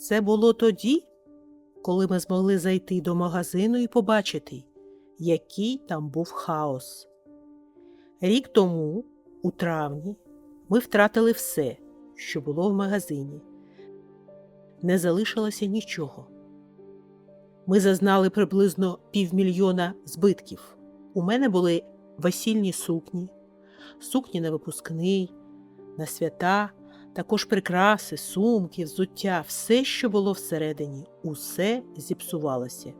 Це було тоді, коли ми змогли зайти до магазину і побачити, який там був хаос. Рік тому, у травні, ми втратили все, що було в магазині. Не залишилося нічого. Ми зазнали приблизно півмільйона збитків. У мене були весільні сукні, сукні на випускний, на свята, також прикраси, сумки, взуття, все, що було всередині, усе зіпсувалося.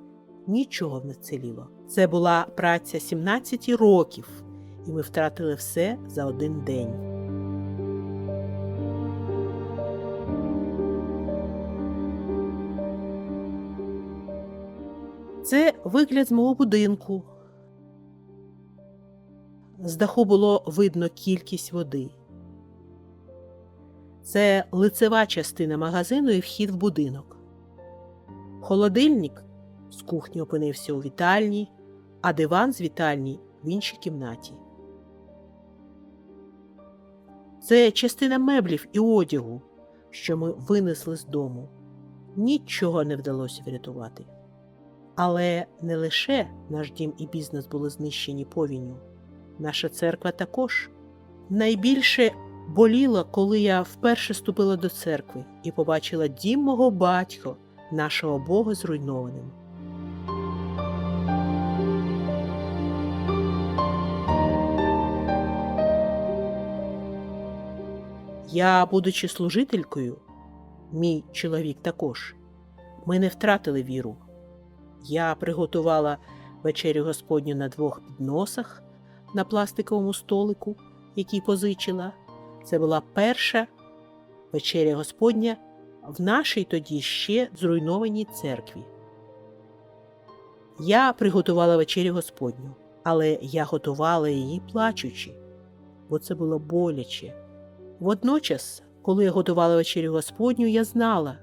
Нічого не ціліло. Це була праця 17 років, і ми втратили все за один день. Це вигляд з мого будинку. З даху було видно кількість води. Це лицева частина магазину і вхід в будинок. Холодильник з кухні опинився у вітальні, а диван з вітальні в іншій кімнаті. Це частина меблів і одягу, що ми винесли з дому. Нічого не вдалося врятувати. Але не лише наш дім і бізнес були знищені повінню, наша церква також. Найбільше боліло, коли я вперше ступила до церкви і побачила дім мого батька, нашого Бога зруйнованим. Я, будучи служителькою, мій чоловік також, ми не втратили віру. Я приготувала вечерю Господню на двох підносах на пластиковому столику, який позичила. Це була перша вечеря Господня в нашій тоді ще зруйнованій церкві. Я приготувала вечерю Господню, але я готувала її плачучи, бо це було боляче. Водночас, коли я готувала вечерю Господню, я знала,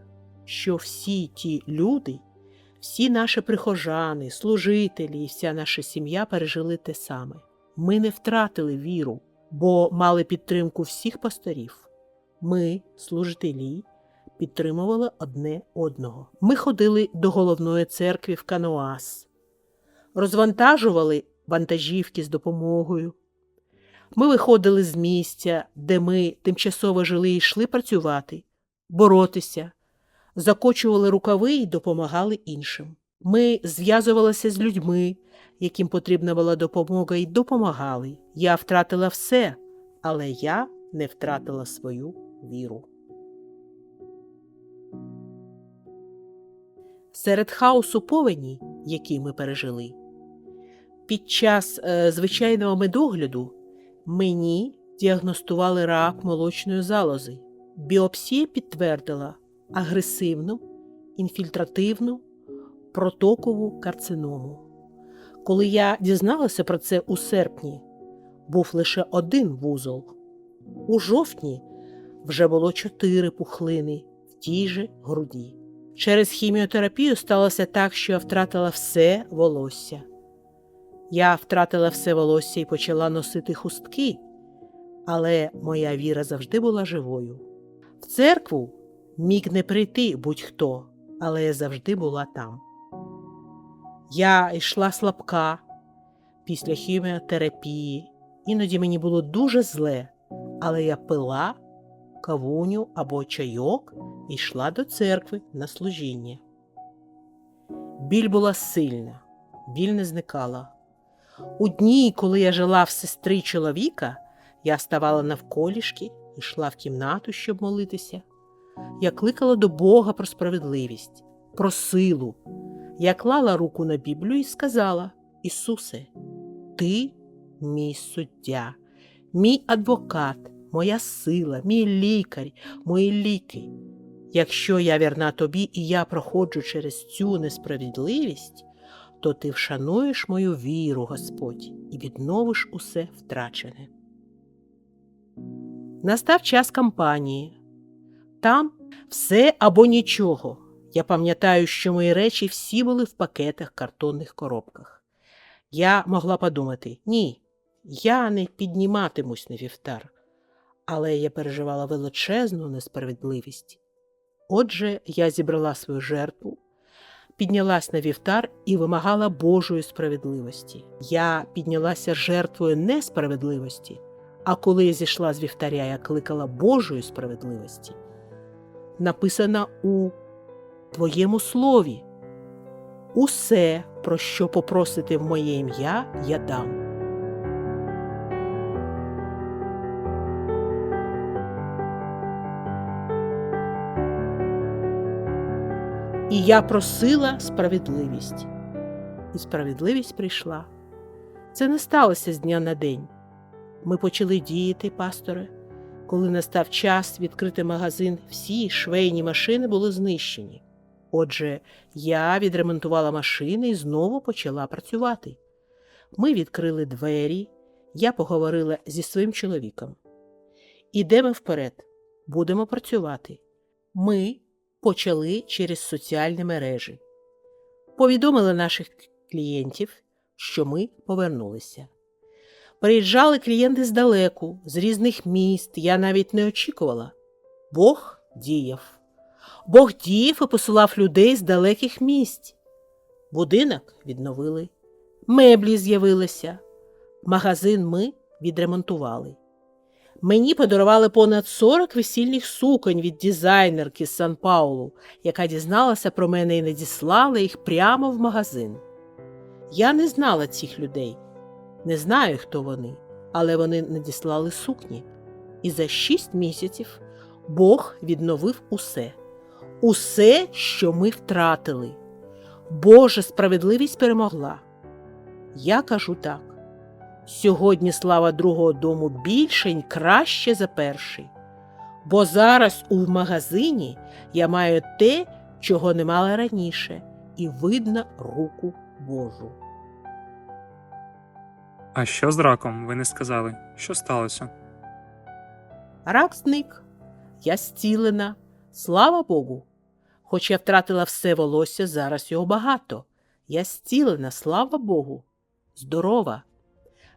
що всі ті люди, всі наші прихожани, служителі і вся наша сім'я пережили те саме. Ми не втратили віру, бо мали підтримку всіх пасторів. Ми, служителі, підтримували одне одного. Ми ходили до головної церкви в Каноас, розвантажували вантажівки з допомогою. Ми виходили з місця, де ми тимчасово жили і йшли працювати, боротися, закочували рукави і допомагали іншим. Ми зв'язувалися з людьми, яким потрібна була допомога, і допомагали. Я втратила все, але я не втратила свою віру. Серед хаосу повені, який ми пережили, під час е, звичайного медогляду мені діагностували рак молочної залози. Біопсія підтвердила агресивну, інфільтративну, протокову карциному. Коли я дізналася про це у серпні, був лише один вузол. У жовтні вже було чотири пухлини в тій же груді. Через хіміотерапію сталося так, що я втратила все волосся. Я втратила все волосся і почала носити хустки, але моя віра завжди була живою. В церкву міг не прийти будь-хто, але я завжди була там. Я йшла слабка після хіміотерапії, іноді мені було дуже зле, але я пила кавуню або чайок і йшла до церкви на служіння. Біль була сильна, біль не зникала. У дні, коли я жила в сестри чоловіка, я ставала навколішки, йшла в кімнату, щоб молитися. Я кликала до Бога про справедливість, про силу. Я клала руку на Біблію і сказала: Ісусе, Ти мій суддя, мій адвокат, моя сила, мій лікар, мої ліки. Якщо я вірна тобі і я проходжу через цю несправедливість, то ти вшануєш мою віру, Господь, і відновиш усе втрачене. Настав час кампанії. Там все або нічого. Я пам'ятаю, що мої речі всі були в пакетах картонних коробках. Я могла подумати ні, я не підніматимусь на вівтар, але я переживала величезну несправедливість. Отже, я зібрала свою жертву, піднялась на вівтар і вимагала Божої справедливості. Я піднялася жертвою несправедливості, а коли я зійшла з вівтаря, я кликала Божої справедливості. Написано у Твоєму слові. Усе, про що попросите в моє ім'я, я дам. І я просила справедливість. І справедливість прийшла. Це не сталося з дня на день. Ми почали діяти, пасторе. Коли настав час відкрити магазин, всі швейні машини були знищені. Отже, я відремонтувала машини і знову почала працювати. Ми відкрили двері, я поговорила зі своїм чоловіком. Ідемо вперед, будемо працювати. Ми почали через соціальні мережі. Повідомили наших клієнтів, що ми повернулися. Приїжджали клієнти здалеку, з різних міст, я навіть не очікувала. Бог діяв. Бог діяв і посилав людей з далеких місць. Будинок відновили, меблі з'явилися, магазин ми відремонтували. Мені подарували понад 40 весільних суконь від дизайнерки з Сан Паулу, яка дізналася про мене і надіслала їх прямо в магазин. Я не знала цих людей, не знаю, хто вони, але вони надіслали сукні. І за шість місяців Бог відновив усе, усе, що ми втратили. Божа справедливість перемогла. Я кажу так. Сьогодні слава другого дому більше й краще за перший. Бо зараз у магазині я маю те, чого не мала раніше, і видно руку Божу. А що з раком? Ви не сказали. Що сталося? Рак зник, я зцілена, слава Богу. Хоч я втратила все волосся, зараз його багато. Я зцілена, слава Богу. Здорова.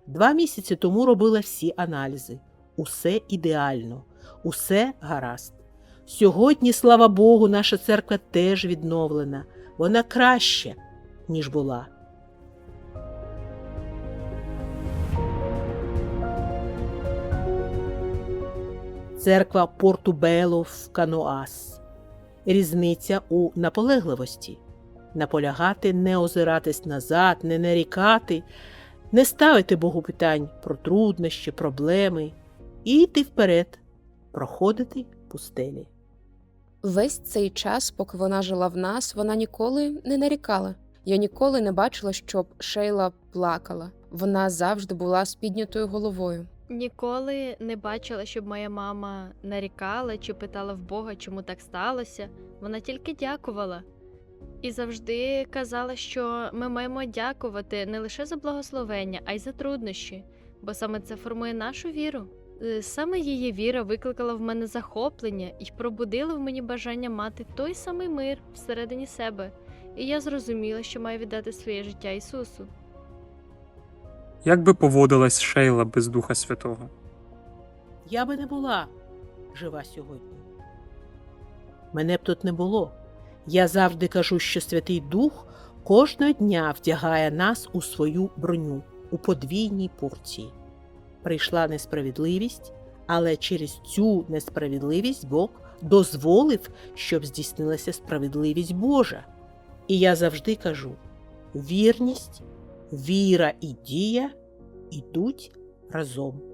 Два місяці тому робила всі аналізи. Усе ідеально, усе гаразд. Сьогодні, слава Богу, наша церква теж відновлена. Вона краща, ніж була. Церква Портубело в Каноас. Різниця у наполегливості. Наполягати, не озиратись назад, не нарікати, не ставити Богу питань про труднощі, проблеми і йти вперед, проходити пустелі. Весь цей час, поки вона жила в нас, вона ніколи не нарікала. Я ніколи не бачила, щоб Шейла плакала. Вона завжди була з піднятою головою. Ніколи не бачила, щоб моя мама нарікала чи питала в Бога, чому так сталося. Вона тільки дякувала. І завжди казала, що ми маємо дякувати не лише за благословення, а й за труднощі, бо саме це формує нашу віру. Е, Саме її віра викликала в мене захоплення і пробудила в мені бажання мати той самий мир всередині себе. І я зрозуміла, що маю віддати своє життя Ісусу. Як би поводилась Шейла без Духа Святого? Я би не була жива сьогодні. Мене б тут не було. Я завжди кажу, що Святий Дух кожного дня вдягає нас у свою броню у подвійній порції. Прийшла несправедливість, але через цю несправедливість Бог дозволив, щоб здійснилася справедливість Божа. І я завжди кажу: вірність, віра і дія йдуть разом.